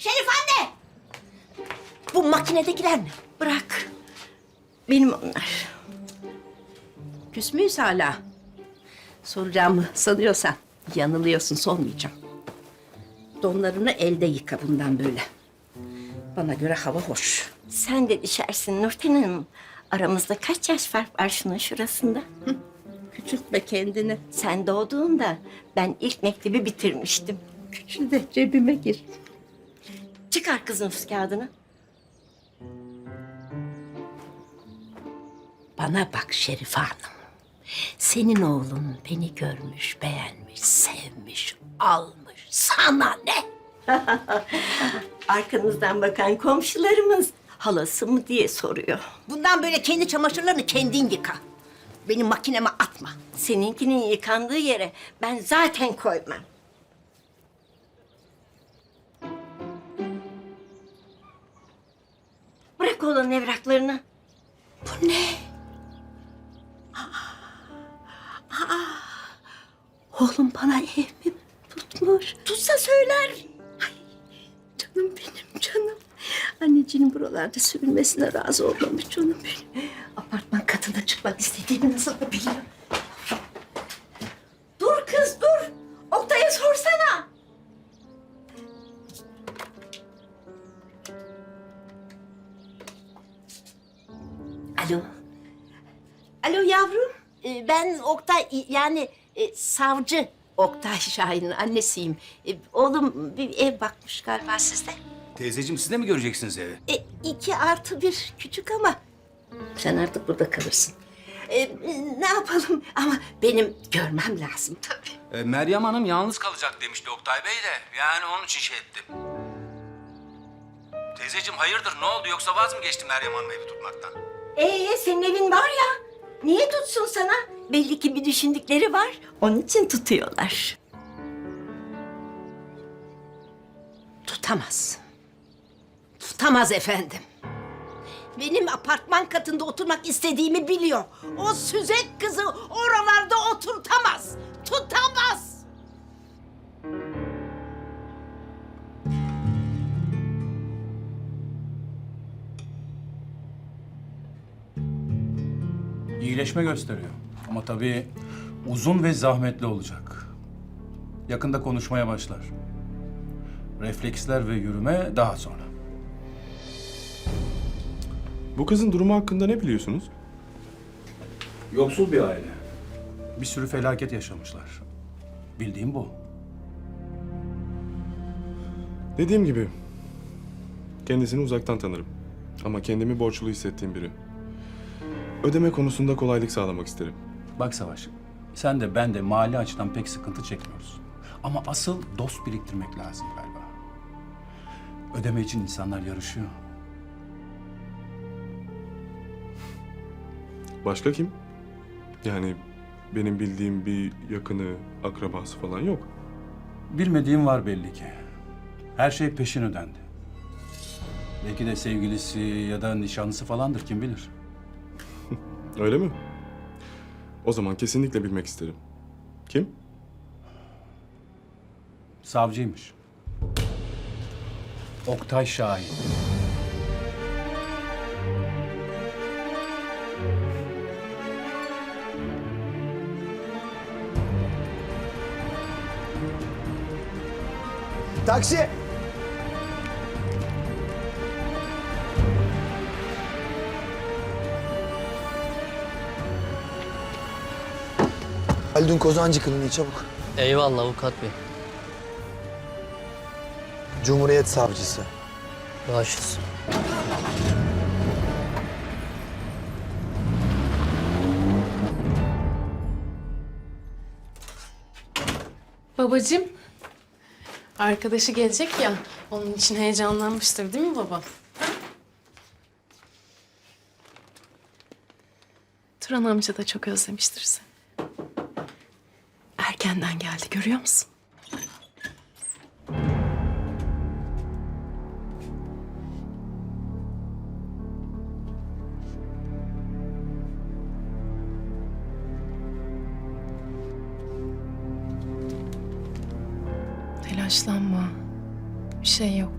Şerif anne! Bu makinedekiler ne? Bırak. Benim onlar. Küs müyüz hala? Soracağımı sanıyorsan yanılıyorsun sormayacağım. Donlarını elde yıka bundan böyle. Bana göre hava hoş. Sen de düşersin Nurten Hanım. Aramızda kaç yaş fark var şunun şurasında? Küçültme kendini. Sen doğduğunda ben ilk mektebi bitirmiştim. Küçül de cebime gir. Çıkar kızın nüfus kağıdını. Bana bak Şerife Hanım. Senin oğlun beni görmüş, beğenmiş, sevmiş, almış. Sana ne? Arkanızdan bakan komşularımız halası mı diye soruyor. Bundan böyle kendi çamaşırlarını kendin yıka. Benim makineme atma. Seninkinin yıkandığı yere ben zaten koymam. Bırak oğlanın evraklarını. Bu ne? Oğlum bana ev mi tutmuş? Tutsa söyler. Canım benim canım. Anneciğinin buralarda sürülmesine razı olmamış canım benim. Apartman katında çıkmak istediğini nasıl da biliyor. Alo. Alo yavrum. Ee, ben Oktay yani e, savcı Oktay Şahin'in annesiyim. E, oğlum bir ev bakmış galiba sizde. Teyzeciğim siz de mi göreceksiniz evi? E, iki artı bir küçük ama sen artık burada kalırsın. E, ne yapalım ama benim görmem lazım tabii. Ee, Meryem Hanım yalnız kalacak demişti Oktay Bey de. Yani onun için şey ettim. Teyzeciğim hayırdır ne oldu yoksa vaz mı geçti Meryem Hanım evi tutmaktan? Ee senin evin var ya. Niye tutsun sana? Belli ki bir düşündükleri var. Onun için tutuyorlar. Tutamaz. Tutamaz efendim. Benim apartman katında oturmak istediğimi biliyor. O süzek kızı oralarda oturtamaz. Tutamaz. İyileşme gösteriyor. Ama tabii uzun ve zahmetli olacak. Yakında konuşmaya başlar. Refleksler ve yürüme daha sonra. Bu kızın durumu hakkında ne biliyorsunuz? Yoksul bir aile. Bir sürü felaket yaşamışlar. Bildiğim bu. Dediğim gibi kendisini uzaktan tanırım. Ama kendimi borçlu hissettiğim biri. Ödeme konusunda kolaylık sağlamak isterim. Bak Savaş, sen de ben de mali açıdan pek sıkıntı çekmiyoruz. Ama asıl dost biriktirmek lazım galiba. Ödeme için insanlar yarışıyor. Başka kim? Yani benim bildiğim bir yakını, akrabası falan yok. Bilmediğim var belli ki. Her şey peşin ödendi. Belki de sevgilisi ya da nişanlısı falandır kim bilir. Öyle mi? O zaman kesinlikle bilmek isterim. Kim? Savcıymış. Oktay Şahin. Taksi! Haldun Kozancı Kliniği çabuk. Eyvallah avukat bey. Cumhuriyet Savcısı. Başüstüne. Babacığım, arkadaşı gelecek ya, onun için heyecanlanmıştır değil mi baba? Turan amca da çok özlemiştir seni. Erkenden geldi, görüyor musun? Telaşlanma. Bir şey yok.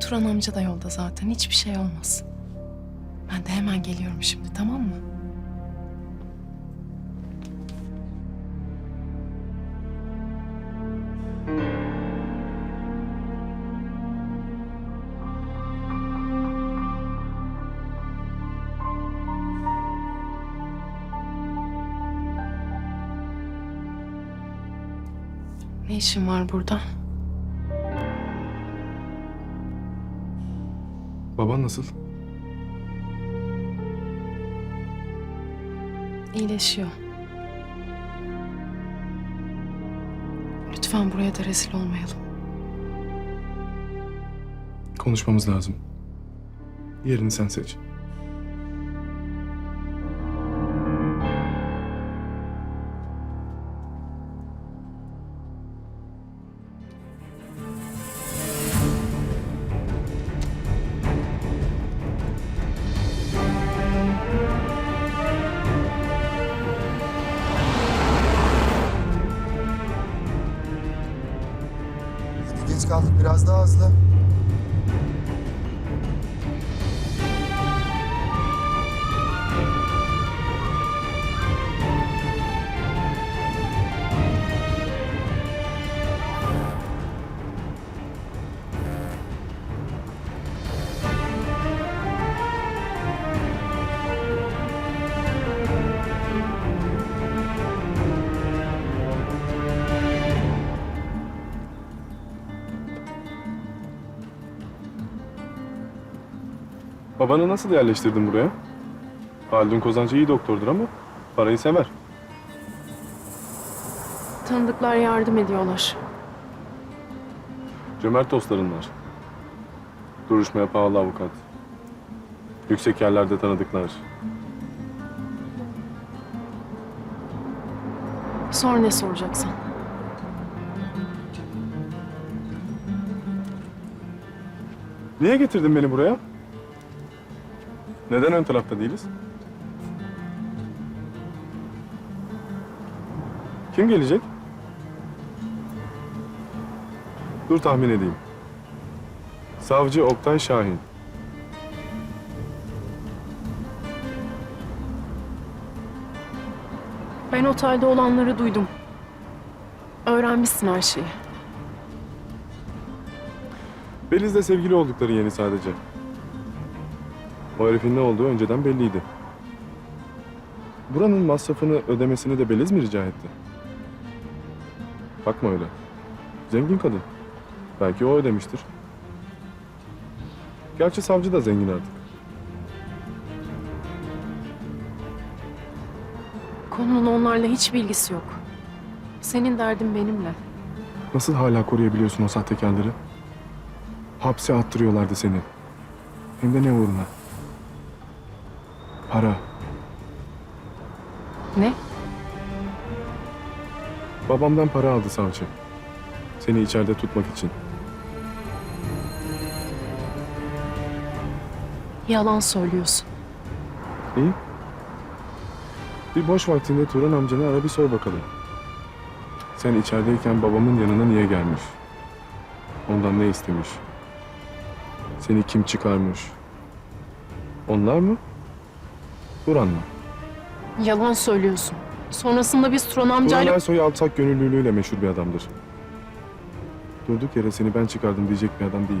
Turan amca da yolda zaten. Hiçbir şey olmaz. Ben de hemen geliyorum şimdi tamam Ne işin var burada? Baban nasıl? İyileşiyor. Lütfen buraya da rezil olmayalım. Konuşmamız lazım. Yerini sen seç. Biraz daha hızlı. Babanı nasıl yerleştirdin buraya? Haldun Kozancı iyi doktordur ama parayı sever. Tanıdıklar yardım ediyorlar. Cömert dostlarınlar. Duruşmaya pahalı avukat. Yüksek yerlerde tanıdıklar. Sonra ne soracaksan. Niye getirdin beni buraya? Neden ön tarafta değiliz? Kim gelecek? Dur tahmin edeyim. Savcı Oktay Şahin. Ben otelde olanları duydum. Öğrenmişsin her şeyi. Beliz'le sevgili oldukları yeni sadece. O herifin ne olduğu önceden belliydi. Buranın masrafını ödemesini de Beliz mi rica etti? Bakma öyle. Zengin kadın. Belki o ödemiştir. Gerçi savcı da zengin artık. Konunun onlarla hiç bilgisi yok. Senin derdin benimle. Nasıl hala koruyabiliyorsun o sahtekarları? Hapse attırıyorlardı seni. Hem de ne uğruna? Para. Ne? Babamdan para aldı savcı. Seni içeride tutmak için. Yalan söylüyorsun. İyi. Bir boş vaktinde Turan amcanı ara bir sor bakalım. Sen içerideyken babamın yanına niye gelmiş? Ondan ne istemiş? Seni kim çıkarmış? Onlar mı? Turan mı? Yalan söylüyorsun. Sonrasında biz Turan Turan amcayla... Ersoy alçak gönüllülüğüyle meşhur bir adamdır. Durduk yere seni ben çıkardım diyecek bir adam değil.